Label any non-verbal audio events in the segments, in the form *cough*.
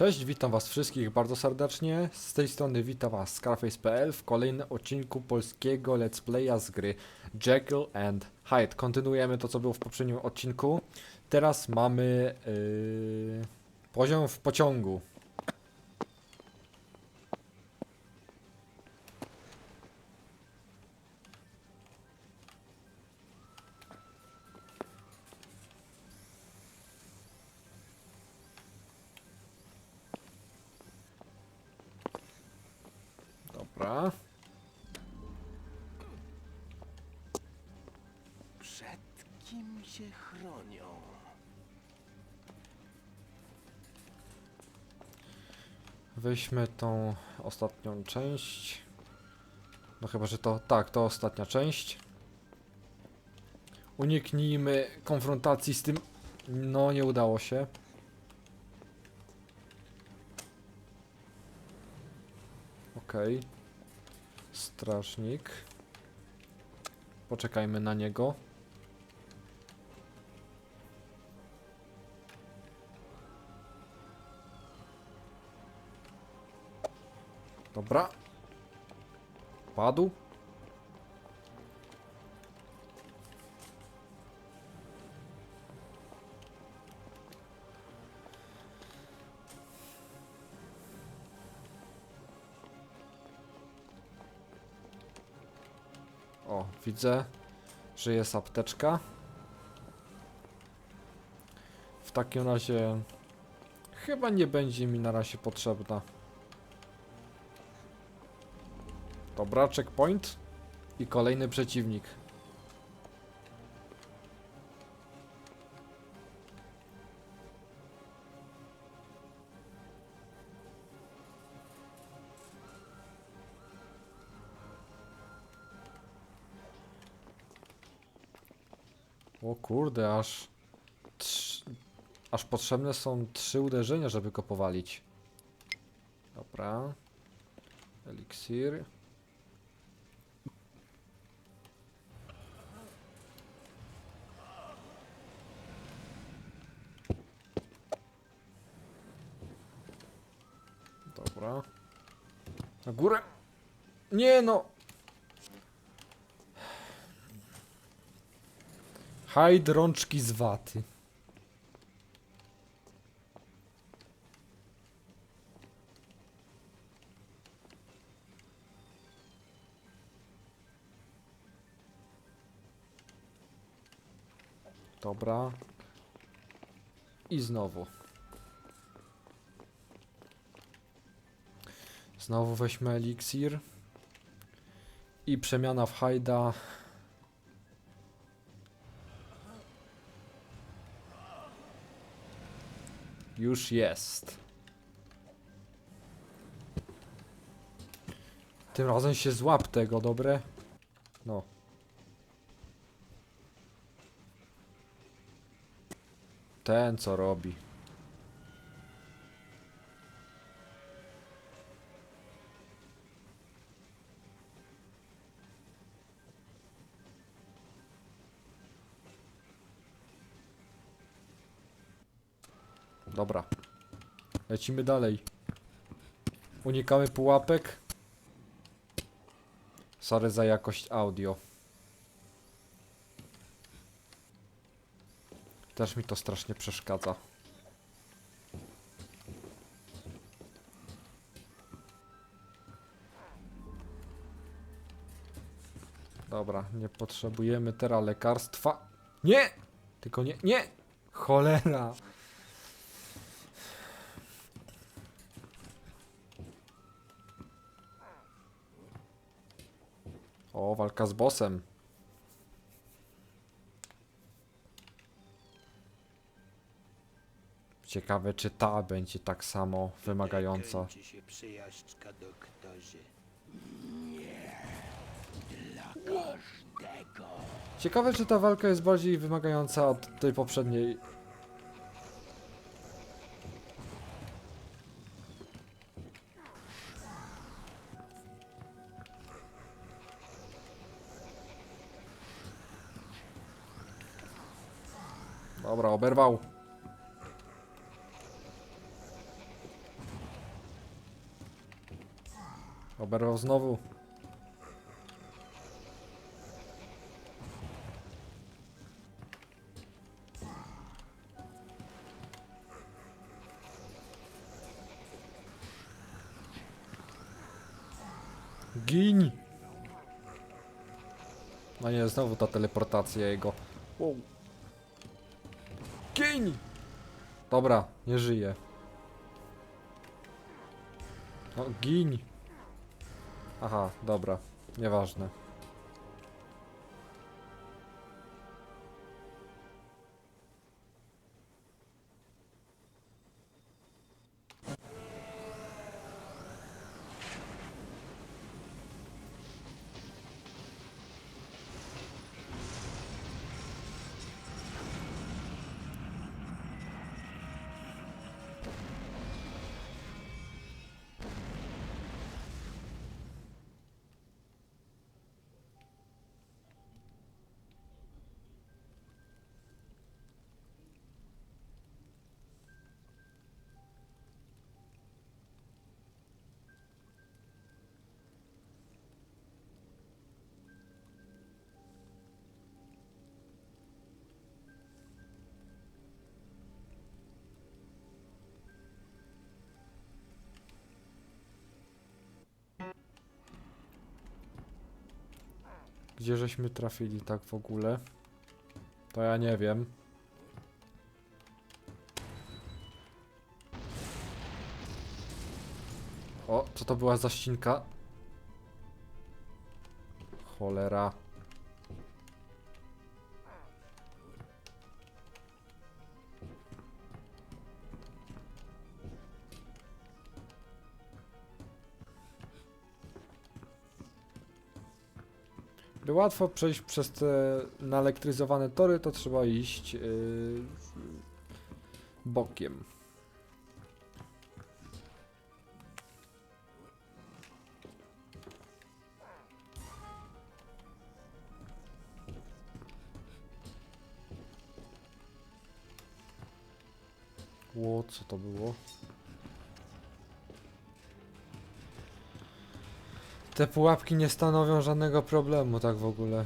Cześć, witam was wszystkich bardzo serdecznie. Z tej strony witam was Scarface.pl w kolejnym odcinku polskiego let's playa z gry Jekyll and Hyde. Kontynuujemy to, co było w poprzednim odcinku. Teraz mamy yy, poziom w pociągu. Weźmy tą ostatnią część. No chyba, że to. Tak, to ostatnia część. Uniknijmy konfrontacji z tym. No, nie udało się. Okej. Strażnik. Poczekajmy na niego. Dobra. Padł. O, widzę, że jest apteczka. W takim razie chyba nie będzie mi na razie potrzebna. Dobra, checkpoint. I kolejny przeciwnik. O kurde, aż... Aż potrzebne są trzy uderzenia, żeby go powalić. Dobra. Eliksir. Nie no. Hajd rączki z waty. Dobra. I znowu. Znowu weźmy eliksir. I przemiana w hajda. Już jest. Tym razem się złap tego, dobre? No. Ten co robi. Dobra. Lecimy dalej. Unikamy pułapek. Sorry za jakość audio. Też mi to strasznie przeszkadza. Dobra, nie potrzebujemy teraz lekarstwa. Nie! Tylko nie, nie! Cholera! O, walka z bossem. Ciekawe, czy ta będzie tak samo wymagająca. Kończy się przyjaźdźka, doktorze. Nie. Dla każdego. Ciekawe, czy ta walka jest bardziej wymagająca od tej poprzedniej. Oberwał. Oberwał znowu. Gin! No nie, znowu ta teleportacja jego. Wow. Gin! Dobra, nie żyje. No, gin! Aha, dobra, nieważne. Gdzie żeśmy trafili tak w ogóle? To ja nie wiem. O, co to była za ścinka? Cholera. Łatwo przejść przez te naelektryzowane tory, to trzeba iść yy, bokiem. Ło, co to było? Te pułapki nie stanowią żadnego problemu, tak w ogóle.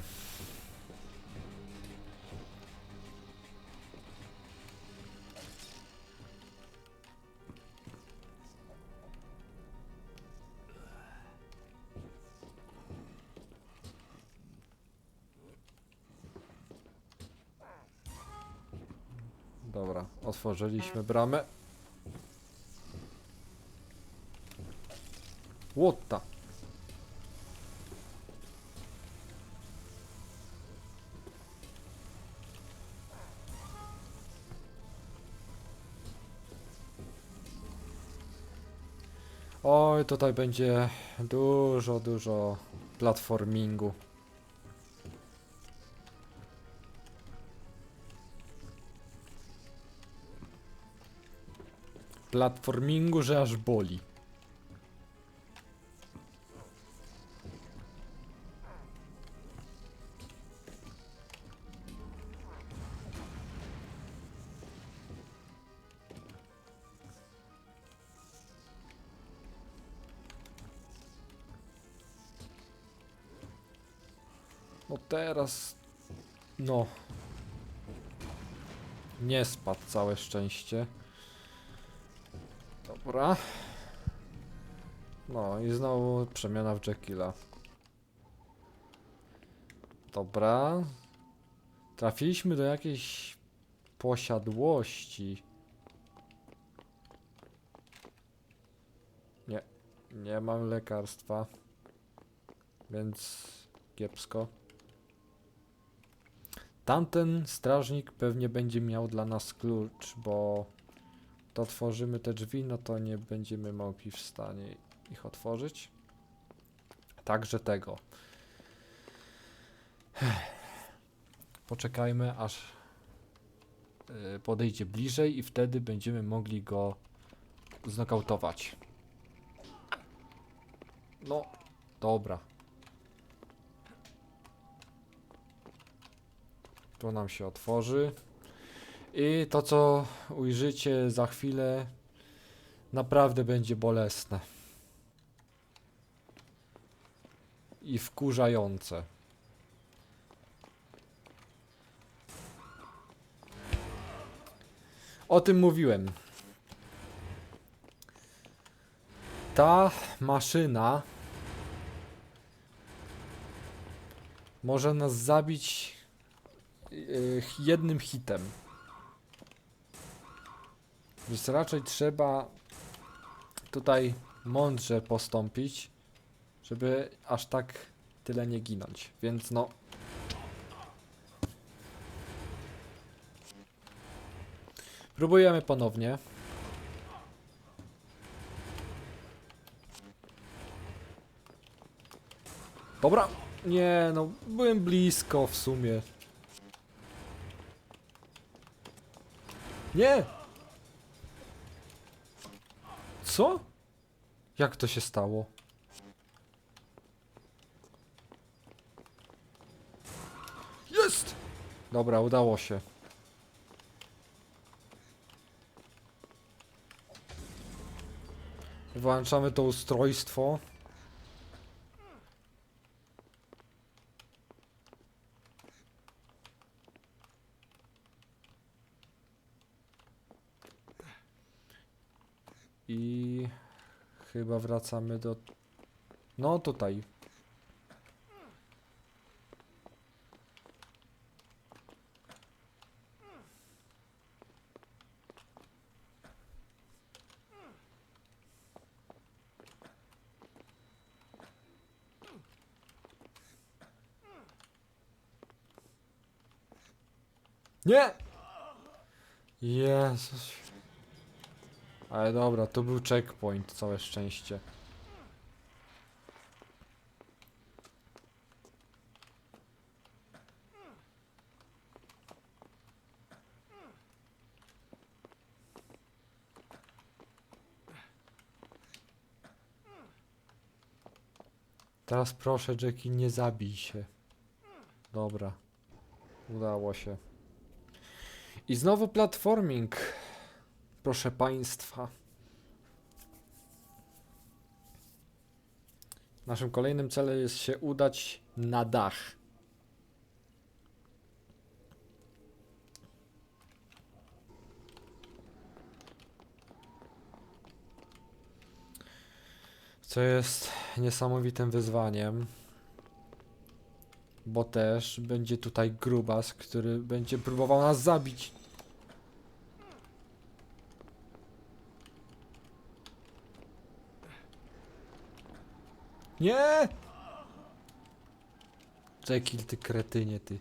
Dobra, otworzyliśmy bramę. Łota. Oj, tutaj będzie dużo, dużo platformingu. Platformingu, że aż boli. Teraz... No. Nie spadł, całe szczęście. Dobra. No i znowu przemiana w Jekylla. Dobra. Trafiliśmy do jakiejś posiadłości. Nie, nie mam lekarstwa. Więc kiepsko. Tamten strażnik pewnie będzie miał dla nas klucz, bo to otworzymy te drzwi, no to nie będziemy mogli w stanie ich otworzyć. Także tego. Poczekajmy aż y, podejdzie bliżej i wtedy będziemy mogli go znokautować. No, dobra. Tu nam się otworzy. I to, co ujrzycie za chwilę, naprawdę będzie bolesne. i wkurzające. O tym mówiłem. Ta maszyna może nas zabić jednym hitem. Więc raczej trzeba tutaj mądrze postąpić, żeby aż tak tyle nie ginąć. Więc no. Próbujemy ponownie. Dobra. Nie, no, byłem blisko w sumie. Nie! Co? Jak to się stało? Jest! Dobra, udało się. Włączamy to ustrojstwo. Chyba wracamy do. No tutaj. Nie! Jezus. Ale dobra, to był checkpoint, całe szczęście. Teraz proszę, Jackie, nie zabij się. Dobra. Udało się. I znowu platforming. Proszę Państwa. Naszym kolejnym celem jest się udać na dach. Co jest niesamowitym wyzwaniem. Bo też będzie tutaj grubas, który będzie próbował nas zabić. Nie! Jekyll, ty kretynie, ty.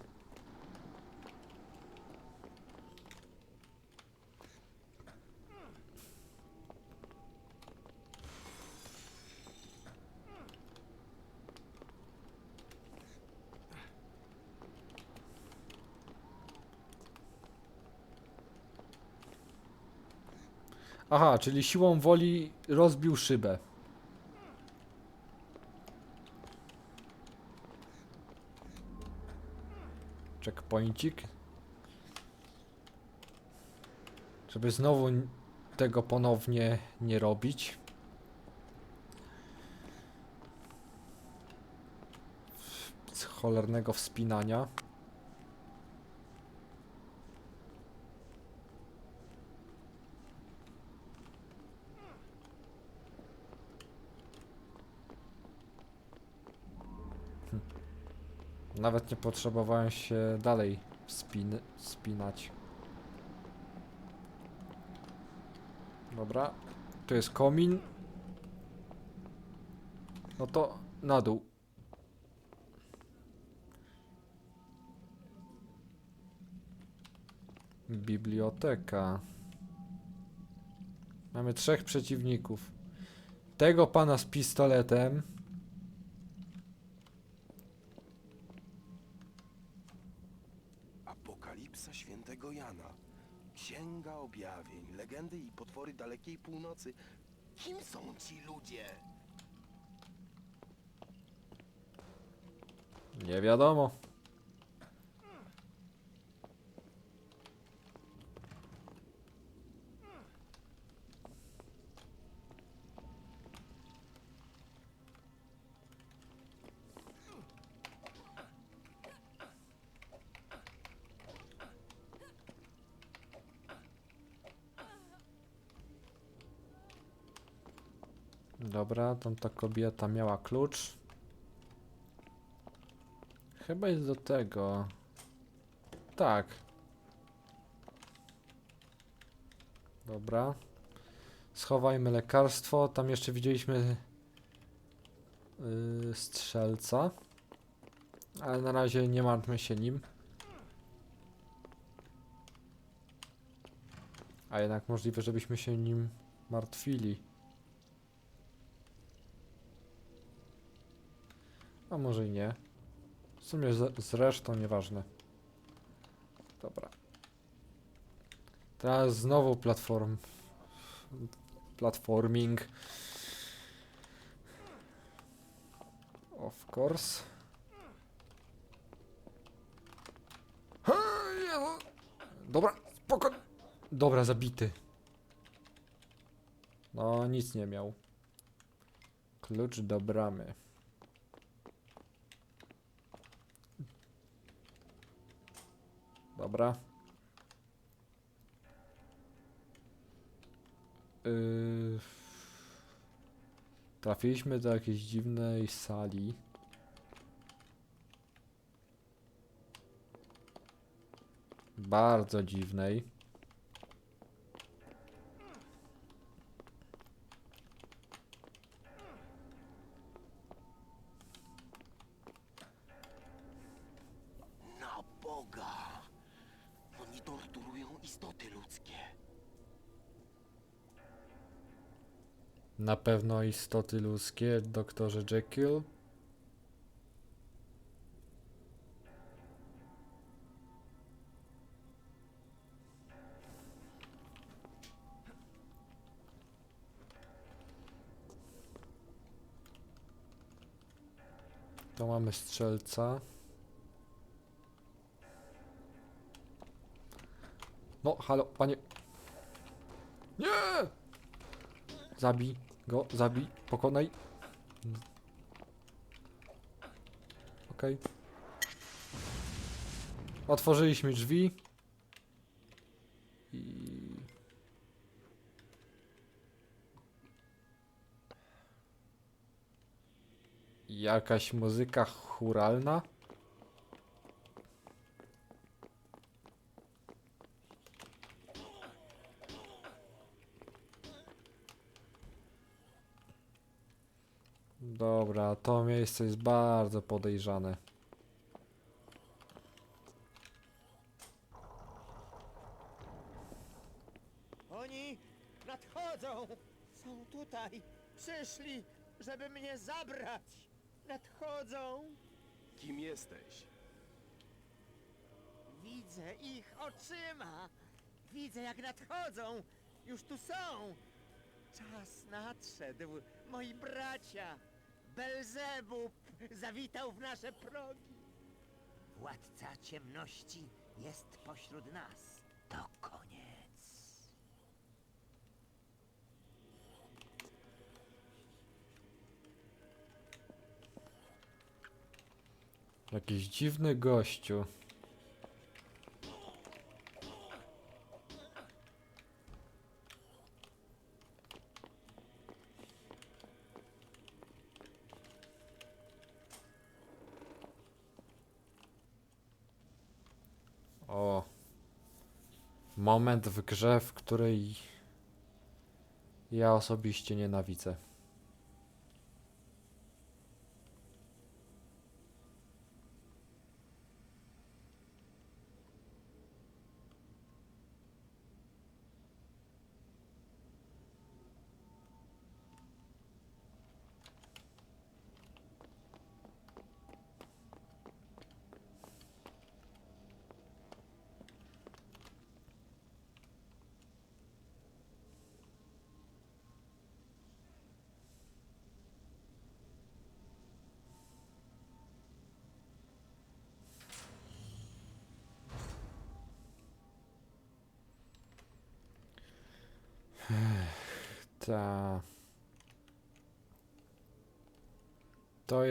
Aha, czyli siłą woli rozbił szybę. Checkpointik. Żeby znowu tego ponownie nie robić. Cholernego wspinania. Nawet nie potrzebowałem się dalej spin spinać. Dobra. Tu jest komin. No to na dół. Biblioteka. Mamy trzech przeciwników. Tego pana z pistoletem. Jana. Księga objawień, legendy i potwory dalekiej północy. Kim są ci ludzie? Nie wiadomo. Dobra, tamta kobieta miała klucz. Chyba jest do tego. Tak. Dobra. Schowajmy lekarstwo. Tam jeszcze widzieliśmy yy, strzelca. Ale na razie nie martwmy się nim. A jednak możliwe, żebyśmy się nim martwili. A może i nie. W sumie zresztą nieważne. Dobra. Teraz znowu platform. Platforming. Of course. Dobra, spoko. Dobra, zabity. No, nic nie miał. Klucz do bramy. Dobra. Yy... Trafiliśmy do jakiejś dziwnej sali. Bardzo dziwnej. Pewno istoty ludzkie, doktorze Jekyll. To mamy strzelca. No, halo, panie. Nie! Zabij go, zabij, pokonaj. Okej. Otworzyliśmy drzwi. I... Jakaś muzyka churalna. To miejsce jest bardzo podejrzane. Oni nadchodzą! Są tutaj! Przyszli, żeby mnie zabrać! Nadchodzą! Kim jesteś? Widzę ich oczyma! Widzę, jak nadchodzą! Już tu są! Czas nadszedł, moi bracia! Belzebub zawitał w nasze progi! Władca ciemności jest pośród nas. To koniec. Jakiś dziwny gościu. O. Moment w grze, w której ja osobiście nienawidzę.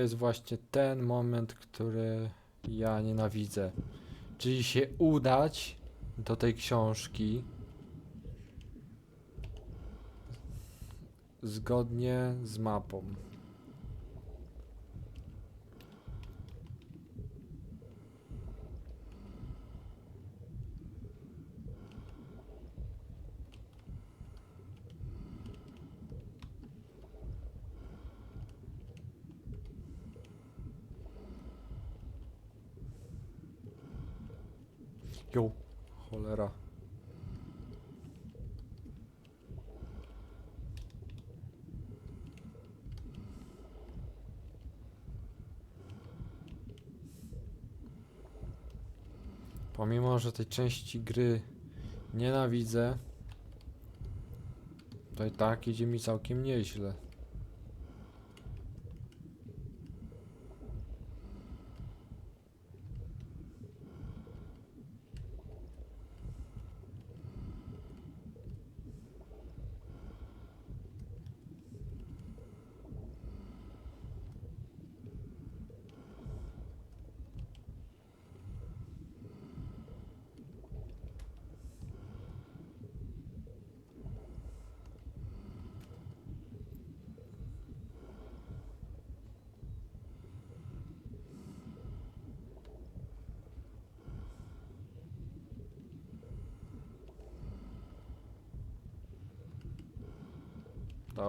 Jest właśnie ten moment, który ja nienawidzę. Czyli się udać do tej książki, zgodnie z mapą. Jo, cholera. Pomimo, że tej części gry nienawidzę, to i tak idzie mi całkiem nieźle.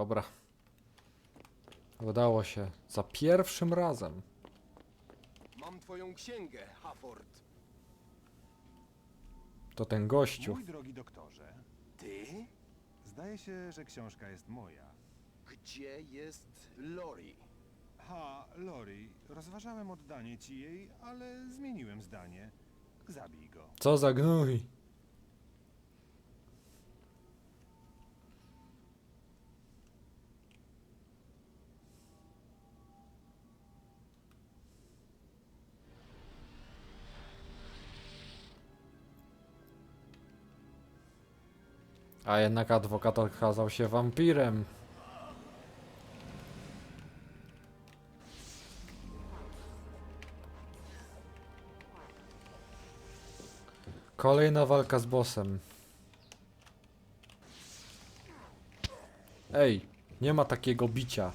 Dobra. Udało się. Za pierwszym razem. Mam twoją księgę, Hafford. To ten gościu. Mój drogi doktorze, Ty? zdaje się, że książka jest moja. Gdzie jest Lori? Ha, Lori, rozważałem oddanie ci jej, ale zmieniłem zdanie. Zabij go. Co za gnój. A jednak adwokat okazał się wampirem. Kolejna walka z bossem. Ej, nie ma takiego bicia.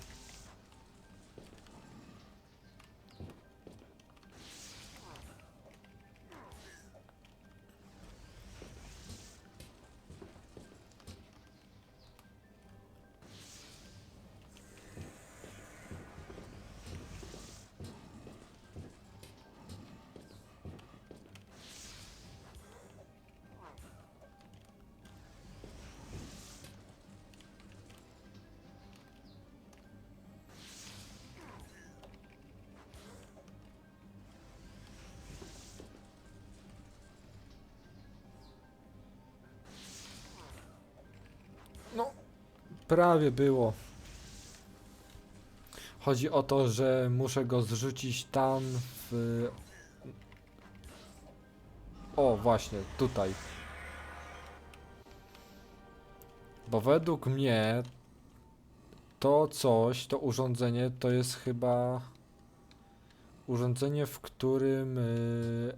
Prawie było. Chodzi o to, że muszę go zrzucić tam w... O, właśnie, tutaj. Bo według mnie to coś, to urządzenie to jest chyba urządzenie, w którym y,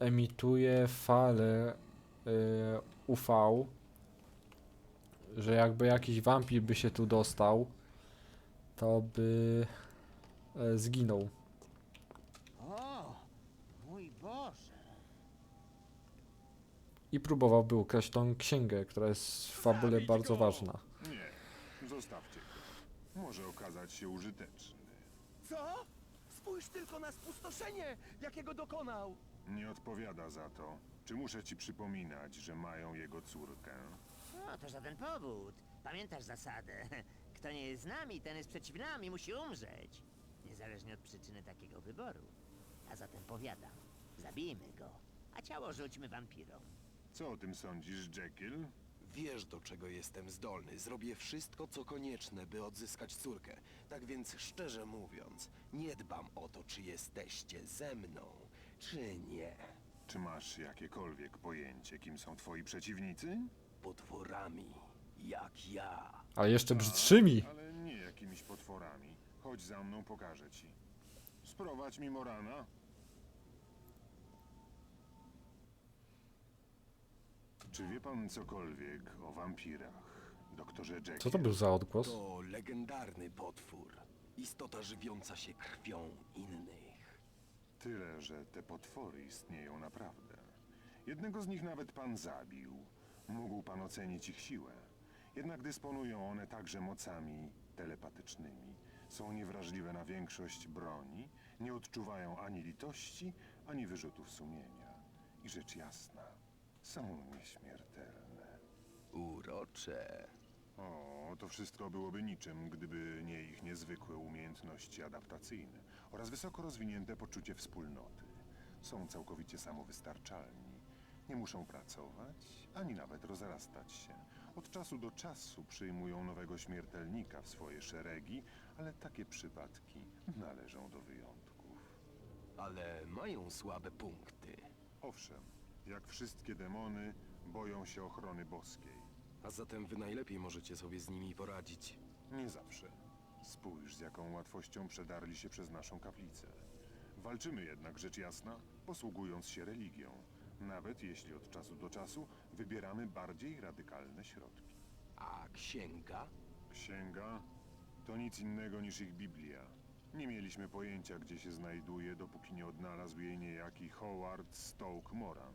emituje fale y, UV że jakby jakiś wampir by się tu dostał, to by e, zginął. O, mój Boże. I próbowałby ukraść tą księgę, która jest w fabule Zabić bardzo go! ważna. Nie, zostawcie go. Może okazać się użyteczny. Co? Spójrz tylko na spustoszenie, jakiego dokonał. Nie odpowiada za to. Czy muszę ci przypominać, że mają jego córkę? No, to żaden powód. Pamiętasz zasadę. *laughs* Kto nie jest z nami, ten jest przeciw nami, musi umrzeć. Niezależnie od przyczyny takiego wyboru. A zatem powiadam, zabijmy go, a ciało rzućmy wampirom. Co o tym sądzisz, Jekyll? Wiesz, do czego jestem zdolny. Zrobię wszystko, co konieczne, by odzyskać córkę. Tak więc, szczerze mówiąc, nie dbam o to, czy jesteście ze mną, czy nie. Czy masz jakiekolwiek pojęcie, kim są twoi przeciwnicy? Potworami, jak ja. Ale jeszcze brzydszymi. Ale nie jakimiś potworami. Chodź za mną, pokażę ci. Sprowadź mi Morana. Czy wie pan cokolwiek o wampirach? doktorze Jekyll. Co to był za odgłos? To legendarny potwór. Istota żywiąca się krwią innych. Tyle, że te potwory istnieją naprawdę. Jednego z nich nawet pan zabił. Mógł pan ocenić ich siłę. Jednak dysponują one także mocami telepatycznymi. Są niewrażliwe na większość broni, nie odczuwają ani litości, ani wyrzutów sumienia. I rzecz jasna, są nieśmiertelne. Urocze. O, to wszystko byłoby niczym, gdyby nie ich niezwykłe umiejętności adaptacyjne oraz wysoko rozwinięte poczucie wspólnoty. Są całkowicie samowystarczalni. Nie muszą pracować, ani nawet rozrastać się. Od czasu do czasu przyjmują nowego śmiertelnika w swoje szeregi, ale takie przypadki należą do wyjątków. Ale mają słabe punkty. Owszem, jak wszystkie demony, boją się ochrony boskiej. A zatem wy najlepiej możecie sobie z nimi poradzić. Nie zawsze. Spójrz, z jaką łatwością przedarli się przez naszą kaplicę. Walczymy jednak, rzecz jasna, posługując się religią, nawet jeśli od czasu do czasu wybieramy bardziej radykalne środki. A księga? Księga to nic innego niż ich Biblia. Nie mieliśmy pojęcia, gdzie się znajduje, dopóki nie odnalazł jej niejaki Howard Stoke Moran.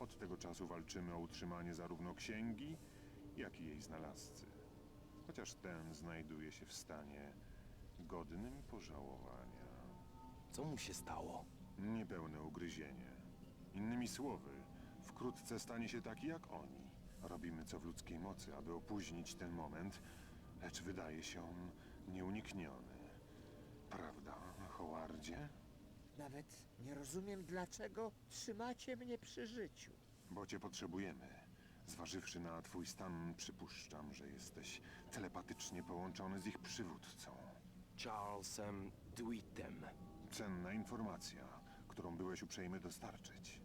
Od tego czasu walczymy o utrzymanie zarówno księgi, jak i jej znalazcy. Chociaż ten znajduje się w stanie godnym pożałowania. Co mu się stało? Niepełne ugryzienie. Innymi słowy, wkrótce stanie się taki jak oni. Robimy co w ludzkiej mocy, aby opóźnić ten moment, lecz wydaje się on nieunikniony. Prawda, Howardzie? Nawet nie rozumiem, dlaczego trzymacie mnie przy życiu. Bo cię potrzebujemy. Zważywszy na twój stan, przypuszczam, że jesteś telepatycznie połączony z ich przywódcą. Charlesem Dwittem. Cenna informacja, którą byłeś uprzejmy dostarczyć.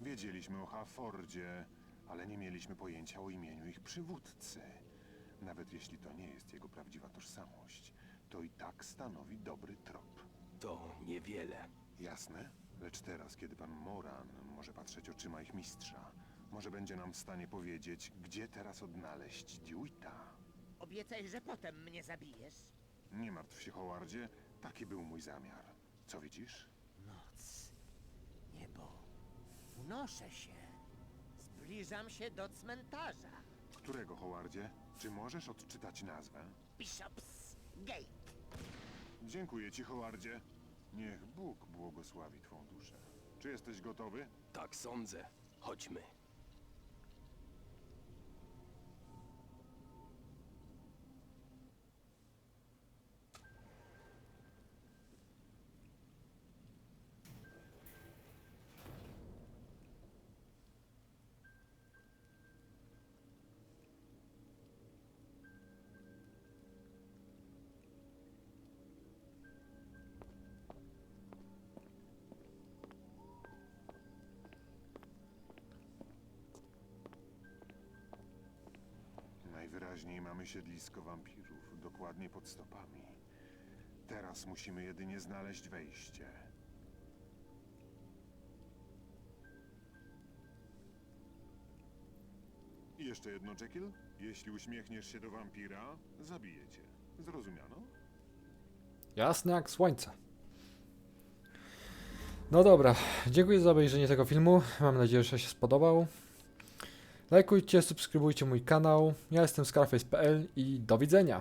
Wiedzieliśmy o Haffordzie, ale nie mieliśmy pojęcia o imieniu ich przywódcy. Nawet jeśli to nie jest jego prawdziwa tożsamość, to i tak stanowi dobry trop. To niewiele. Jasne? Lecz teraz, kiedy pan Moran może patrzeć oczyma ich mistrza, może będzie nam w stanie powiedzieć, gdzie teraz odnaleźć Dewitta. Obiecaj, że potem mnie zabijesz. Nie martw się, Howardzie, taki był mój zamiar. Co widzisz? Unoszę się. Zbliżam się do cmentarza. Którego, Howardzie? Czy możesz odczytać nazwę? Bishop's Gate. Dziękuję ci, Howardzie. Niech Bóg błogosławi twą duszę. Czy jesteś gotowy? Tak sądzę. Chodźmy. Najwyraźniej mamy siedlisko wampirów, dokładnie pod stopami. Teraz musimy jedynie znaleźć wejście. Jeszcze jedno, Jekyll. Jeśli uśmiechniesz się do wampira, zabiję cię. Zrozumiano? Jasne jak słońce. No dobra, dziękuję za obejrzenie tego filmu. Mam nadzieję, że się spodobał. Lajkujcie, subskrybujcie mój kanał. Ja jestem Scarface.pl i do widzenia.